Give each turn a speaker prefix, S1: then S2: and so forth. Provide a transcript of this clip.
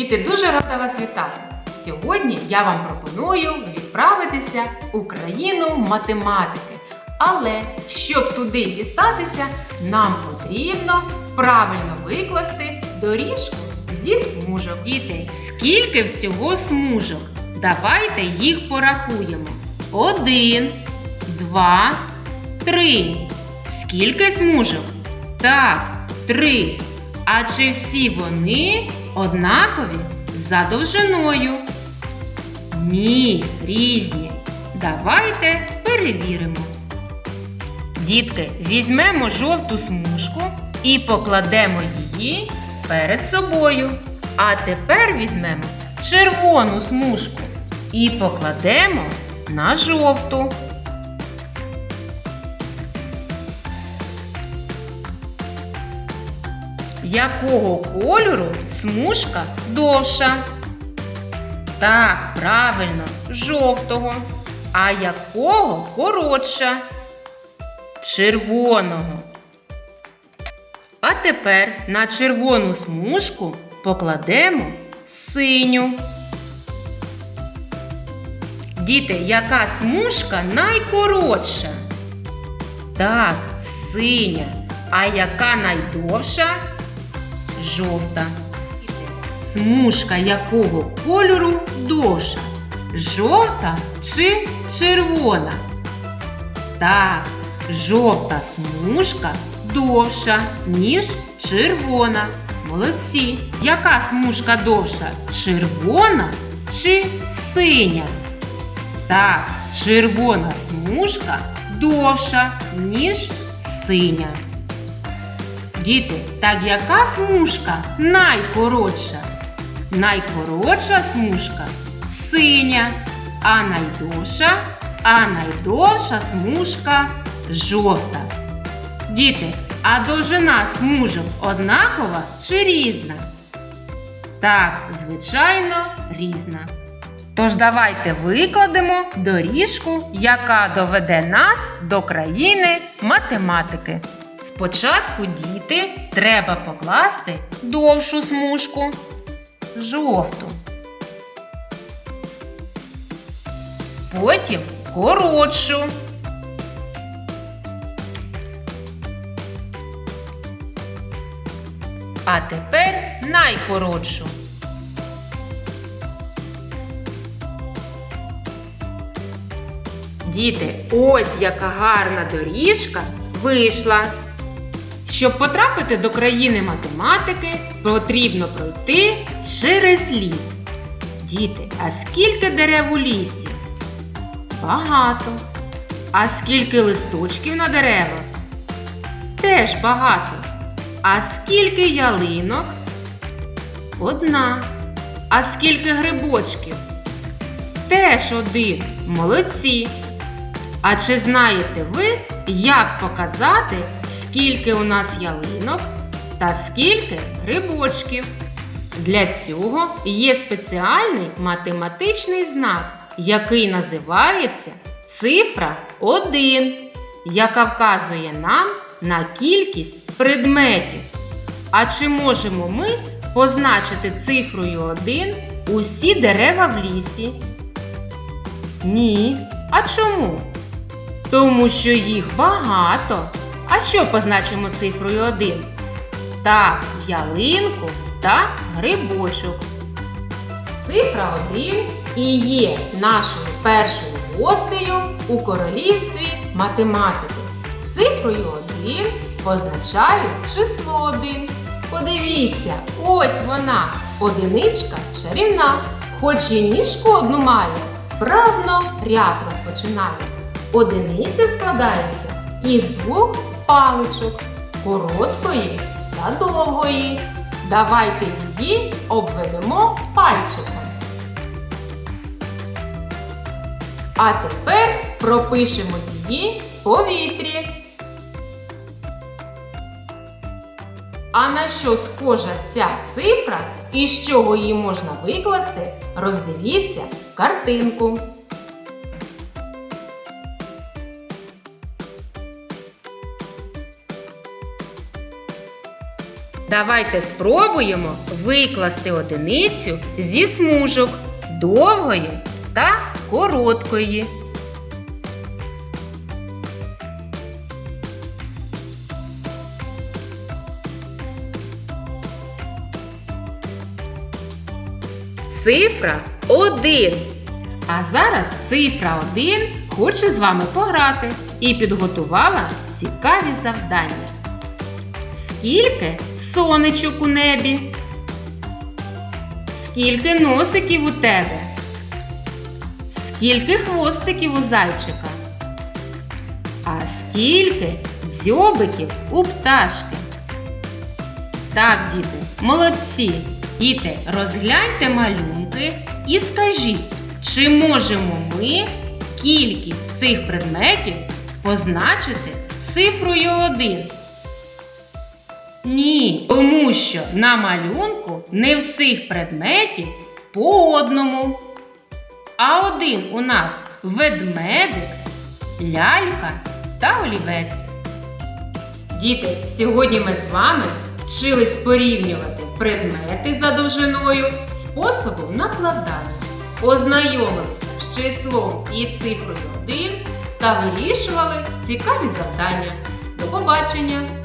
S1: Діти, дуже рада вас вітати! Сьогодні я вам пропоную відправитися у країну математики. Але щоб туди дістатися, нам потрібно правильно викласти доріжку зі смужок. Діти, скільки всього смужок? Давайте їх порахуємо. Один, два, три. Скільки смужок? Так, три. А чи всі вони однакові за довжиною? Ні, різні. Давайте перевіримо. Дітки, візьмемо жовту смужку і покладемо її перед собою. А тепер візьмемо червону смужку і покладемо на жовту. Якого кольору смужка довша? Так, правильно, жовтого. А якого коротша? Червоного. А тепер на червону смужку покладемо синю. Діти, яка смужка найкоротша? Так, синя. А яка найдовша? Жовта. Смужка якого кольору довша? Жовта чи червона? Так, жовта смужка довша, ніж червона. Молодці. Яка смужка довша? Червона чи синя? Так, червона смужка довша, ніж синя. Діти, так яка смужка найкоротша? Найкоротша смужка синя, а найдовша, а найдовша смужка жовта. Діти, а довжина смужок однакова чи різна? Так, звичайно, різна. Тож давайте викладемо доріжку, яка доведе нас до країни математики. Спочатку діти треба покласти довшу смужку, жовту. Потім коротшу. А тепер найкоротшу. Діти, ось яка гарна доріжка вийшла. Щоб потрапити до країни математики, потрібно пройти через ліс. Діти, а скільки дерев у лісі? Багато. А скільки листочків на деревах? Теж багато. А скільки ялинок? Одна. А скільки грибочків? Теж один. Молодці. А чи знаєте ви, як показати, скільки у нас ялинок та скільки грибочків? Для цього є спеціальний математичний знак, який називається цифра 1, яка вказує нам на кількість предметів. А чи можемо ми позначити цифрою 1 усі дерева в лісі? Ні. А чому? Тому що їх багато. А що позначимо цифрою 1? Так, ялинку та грибочок. Цифра 1 і є нашою першою гостею у королівстві математики. Цифрою 1 позначаю число 1. Подивіться, ось вона, одиничка чарівна, хоч і ніжку одну має, вправно ряд розпочинає. Одиниця складається із двох паличок короткої та довгої. Давайте її обведемо пальчиком. А тепер пропишемо її в повітрі. А на що схожа ця цифра і з чого її можна викласти, роздивіться картинку. Давайте спробуємо викласти одиницю зі смужок довгої та короткої. Цифра 1. А зараз цифра 1 хоче з вами пограти і підготувала цікаві завдання. Скільки сонечок у небі? Скільки носиків у тебе? Скільки хвостиків у зайчика? А скільки дзьобиків у пташки? Так, діти, молодці! Діти, розгляньте малюнки і скажіть, чи можемо ми кількість цих предметів позначити цифрою 1? Ні, тому що на малюнку не всіх предметів по одному. А один у нас ведмедик, лялька та олівець. Діти, сьогодні ми з вами вчились порівнювати предмети за довжиною способом накладання, ознайомилися з числом і цифрою 1 та вирішували цікаві завдання. До побачення!